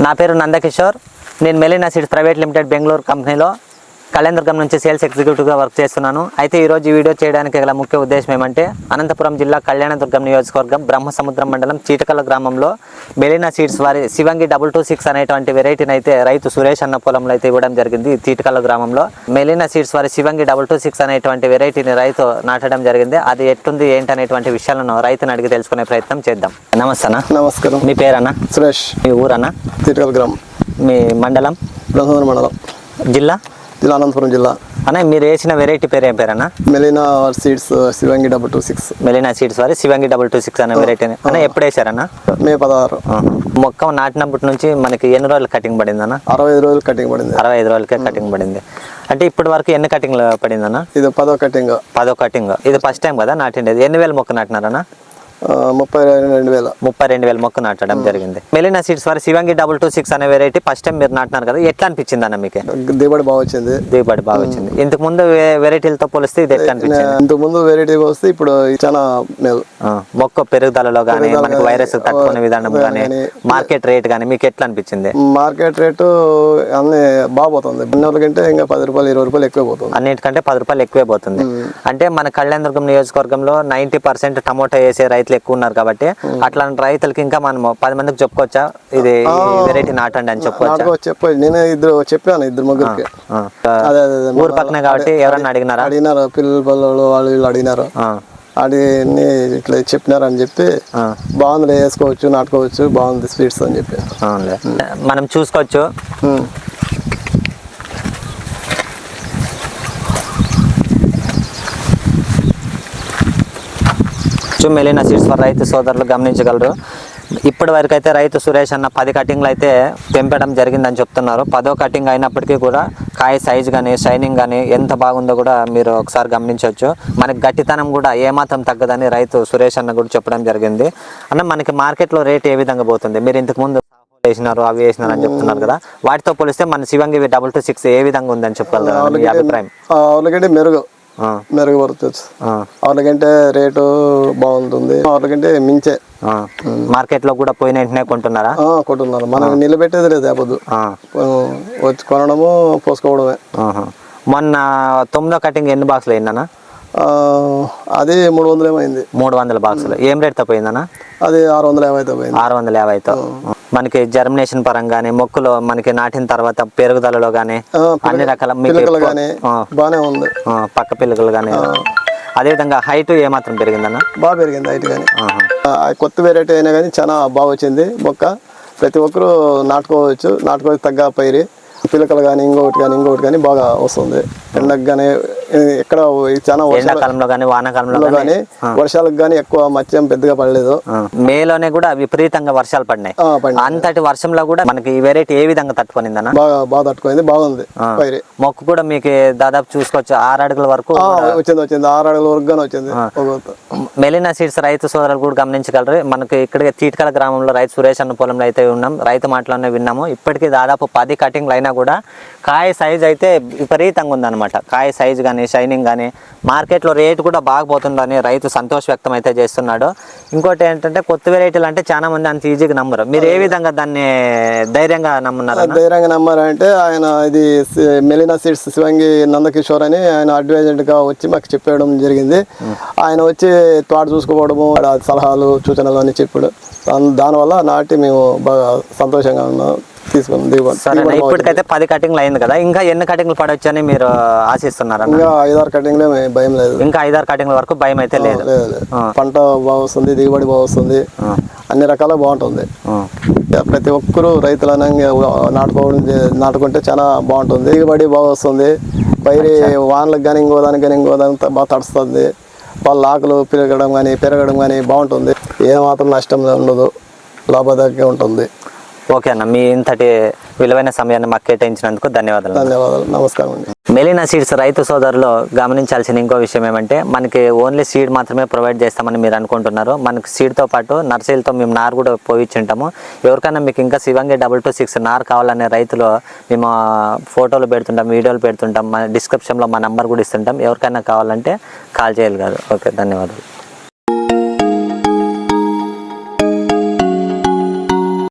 నా పేరు నందకిషోర్. నేను Melina seeds private limited Bengaluru కంపెనీలో కళ్యాణదుర్గం నుంచి సేల్స్ ఎగ్జిక్యూటివ్గా వర్క్ చేస్తున్నాను. అయితే ఈరోజు ఈ వీడియో చేయడానికి గల ముఖ్య ఉద్దేశం ఏమంటే అనంతపురం జిల్లా కళ్యాణదుర్గం నియోజకవర్గం బ్రహ్మసముద్రం మండలం చీటకల గ్రామంలో మెలినా సీడ్స్ వారి శివంగి డబుల్ టూ సిక్స్ అనేటువంటి వెరైటీని అయితే రైతు సురేష్ అన్న పొలంలో అయితే ఇవ్వడం జరిగింది ఈ చీటకల గ్రామంలో. మెలినా సీడ్స్ వారి శివంగి డబుల్ టూ సిక్స్ అనేటువంటి వెరైటీని రైతు నాటడం జరిగింది. అది ఎట్టుంది ఏంటి అనేటువంటి విషయాలను రైతుని అడిగి తెలుసుకునే ప్రయత్నం చేద్దాం. నమస్తే అన్న. నమస్కారం. మీ పేరన్నా సురేష్. మీ ఊరన్నా? తిరుకల గ్రామం. మీ మండలం? బ్రహ్మవరం మండలం. జిల్లా? జిల్లా అనంతపురం జిల్లా. అన్న మీరు వేసిన వెరైటీ పేరు ఏం పేరన్నా? Melina seeds Shivangi double two six. Melina seeds వారి శివంగి డబుల్ టూ సిక్స్ అనే వెరైటీ అన్న ఎప్పుడు వేసారన్న మే పదహారు. మొక్క నాటినప్పటి నుంచి మనకి ఎన్ని రోజులు కటింగ్ పడిందన్న? అరవై ఐదు రోజులు కటింగ్ పడింది. అరవై ఐదు రోజులకే కటింగ్ పడింది. అంటే ఇప్పటి వరకు ఎన్ని కటింగ్లు పడిందన్న? ఇది పదో కటింగ్. పదో కటింగ్. ఇది ఫస్ట్ టైం కదా నాటిండేది. ఎన్ని వేల మొక్క నాటినారన్న? ముప్పై రెండు వేల. ముప్పై రెండు వేల మొక్క నాటడం జరిగింది. మెలినా సీడ్స్ వారి శివంగి డబుల్ టూ సిక్స్ అనే వెరైటీ ఫస్ట్ టైం మీరు నాటినారు కదా ఎట్లా అనిపించింది అన్న మీకు? దిగుబడి బాగా వచ్చింది. దిగుబడి బాగా వచ్చింది. ఇంతకు ముందు వెరైటీలతో పోలిస్తే ఇది ఎట్లా అనిపించింది? ఇంతకు ముందు వెరైటీ వస్తే ఇప్పుడు చాలా మొక్క పెరుగుదలలో కానీ మనకి వైరస్ తట్టుకునే విధానం కానీ మార్కెట్ రేట్ కానీ మీకు ఎట్లా అనిపించింది? మార్కెట్ రేటు అన్ని బాగా పోతుంది. కంటే ఇంకా పది రూపాయలు ఇరవై రూపాయలు ఎక్కువ పోతుంది. అన్నిటికంటే పది రూపాయలు ఎక్కువే పోతుంది. అంటే మన కళ్యాణదుర్గం నియోజకవర్గంలో నైన్టీ పర్సెంట్ టమోటా వేసే రైతులు ఎక్కువ ఉన్నారు కాబట్టి అట్లాంటి రైతులకి ఇంకా మనం పది మందికి చెప్పుకోవచ్చా? ఇది వెరైటీ నాటండి అని చెప్పుకోవచ్చా? నేను ఇద్దరు చెప్పాను ఇద్దరు ముగ్గురికి. అదే అదే అదే. ఊరు పక్కనే కాబట్టి ఎవరన్నా అడిగినారా? అడిగినారు. పిల్లల పిల్లలు వాళ్ళు వీళ్ళు అడిగినారు. అడిగి ఇట్లా చెప్పినారు అని చెప్పి. బాగుంది వేసుకోవచ్చు నాటుకోవచ్చు బాగుంది స్వీట్స్ అని చెప్పి. మనం చూసుకోవచ్చు. ఉమ్. చు మెలినా సీడ్స్ ఫర్ రైతు సోదరులు గమనించగలరు. ఇప్పటి వరకు అయితే రైతు సురేష్ అన్న పది కటింగ్లు అయితే పెంపడం జరిగిందని చెప్తున్నారు. పదో కటింగ్ అయినప్పటికీ కూడా కాయ సైజ్ కానీ షైనింగ్ కానీ ఎంత బాగుందో కూడా మీరు ఒకసారి గమనించవచ్చు. మనకి గట్టితనం కూడా ఏమాత్రం తగ్గదని రైతు సురేష్ అన్న కూడా చెప్పడం జరిగింది. అన్న మనకి మార్కెట్లో రేట్ ఏ విధంగా పోతుంది? మీరు ఇంతకు ముందు వేసినారు అవి వేసినారు అని చెప్తున్నారు కదా. వాటితో పోలిస్తే మన శివంగి డబుల్ టూ సిక్స్ ఏ విధంగా ఉందని చెప్పగలరా అభిప్రాయం? మెరుగు. ఆ, మెరుగు పడుతుంది ఆ, వాళ్ళకంటే రేటు బాగుంటుంది. వాళ్ళకంటే మించే. ఆ. మార్కెట్లో కూడా పోయిన వెంటనే కొంటున్నారా? ఆ, కొంటున్నారు. మనం నిలబెట్టేది లేదు ఆ, వచ్చి కొనడము పోసుకోవడమే. మొన్న తొమ్మిదో కటింగ్ ఎన్ని బాక్సులు అయిందన్నా? ఆ, అది మూడు వందలు ఏమైంది మూడు వందల బాక్సులు. ఏం రేట్తో పోయిందన్నా? అది ఆరు వందల యాభై అయితే పోయింది. ఆరు వందల యాభైతో. మనకి జర్మినేషన్ పరంగానే మొక్కులు మనకి నాటిన తర్వాత పెరుగుదలలో ఆ, అన్ని రకాల బాగానే ఉంది. పక్క పిల్లకలు కానీ అదేవిధంగా హైట్ ఏమాత్రం పెరిగిందన్న? బాగా పెరిగింది హైట్ కానీ కొత్త వెరైటీ అయినా కానీ చాలా బాగా వచ్చింది మొక్క. ప్రతి ఒక్కరూ నాటుకోవచ్చు నాటుకోవచ్చు తగ్గ పైరి. పిలకలు కానీ ఇంకొకటి కానీ ఇంకొకటి కానీ బాగా వస్తుంది. ఎండకు కానీ ఎక్కడ చాలా వర్షాలు ఎండాకాలంలో కానీ వానాకాలంలో కానీ వర్షాలకు కానీ ఎక్కువ మత్స్యం పెద్దగా పడలేదు. మేలోనే కూడా విపరీతంగా వర్షాలు పడినాయి. అంతటి వర్షంలో కూడా మనకి ఈ వెరైటీ ఏ విధంగా తట్టుకునిందన్న? బాగా బాగా తట్టుకుంది బాగుంది. పైరి. మొక్కు కూడా మీకు దాదాపు చూసుకోవచ్చు ఆరు అడుగుల వరకు వచ్చింది వచ్చింది. ఆరు అడుగుల వరకు కానీ వచ్చింది. మెలినా సీడ్స్ రైతు సోదరులు కూడా గమనించగలరు. మనకి ఇక్కడ చీటకల గ్రామంలో రైతు సురేష్ అన్న పొలంలో అయితే ఉన్నాం. రైతు మాటలోనే విన్నాము. ఇప్పటికీ దాదాపు పది కటింగ్లు అయినా కూడా కాయ సైజ్ అయితే విపరీతంగా ఉందన్నమాట. కాయ సైజ్ కానీ షైనింగ్ కానీ మార్కెట్లో రేటు కూడా బాగా పోతుందని రైతు సంతోష వ్యక్తం అయితే చేస్తున్నాడు. ఇంకోటి ఏంటంటే కొత్త వెరైటీలు అంటే చాలా మంది అంత ఈజీగా నమ్మరు. మీరు ఏ విధంగా దాన్ని ధైర్యంగా నమ్మున్నారు ధైర్యంగా నమ్మారంటే ఆయన ఇది మెలినా సీడ్స్ శివంగి నందకిషోర్ అని ఆయన అడ్వైజెంట్గా వచ్చి మాకు చెప్పడం జరిగింది. ఆయన వచ్చి తోట చూసుకోవడము సలహాలు సూచనలు అని చెప్పాడు. దాని దానివల్ల నాటి మేము బాగా సంతోషంగా ఉన్నాం. తీసుకున్నాం. దిగుబడి సరే ఇప్పటికైతే పది కటింగ్లు అయింది కదా ఇంకా ఎన్ని కటింగ్లు పడవచ్చు అని మీరు ఆశిస్తున్నారన్న ఇంకా ఐదారు కటింగ్లే భయం లేదు. ఇంకా ఐదారు కటింగ్ల వరకు భయం అయితే లేదు. పంట బాగా వస్తుంది దిగుబడి బాగా వస్తుంది అన్ని రకాల బాగుంటుంది. ప్రతి ఒక్కరూ రైతులు అనంగా నాటుకోవడం నాటుకుంటే చాలా బాగుంటుంది. దిగుబడి బాగా వస్తుంది పైరి వానలకు కానీ ఇంకో దానికి కానీ ఇంకో దానికి బాగా తడుస్తుంది. వాళ్ళ ఆకులు పెరగడం కానీ పెరగడం కానీ బాగుంటుంది. ఏమాత్రం నష్టం ఉండదు. లాభదాయకంగా ఉంటుంది. ఓకే అన్న మీ ఇంతటి విలువైన సమయాన్ని మాకు కేటాయించినందుకు ధన్యవాదాలు. ధన్యవాదాలు నమస్కారం అండి. మెలినా సీడ్స్ రైతు సోదరులు గమనించాల్సిన ఇంకో విషయం ఏమంటే మనకి ఓన్లీ సీడ్ మాత్రమే ప్రొవైడ్ చేస్తామని మీరు అనుకుంటున్నారు. మనకి సీడ్తో పాటు నర్సరీలతో మేము నారు కూడా పోయించుంటాము ఎవరికైనా మీకు ఇంకా శివంగి డబుల్ టూ సిక్స్ నార్ కావాలనే రైతులు మేము ఫోటోలు పెడుతుంటాం వీడియోలు పెడుతుంటాం. మన డిస్క్రిప్షన్లో మా నంబర్ కూడా ఇస్తుంటాం. ఎవరికైనా కావాలంటే కాల్ చేయాలి కాదు ఓకే ధన్యవాదాలు.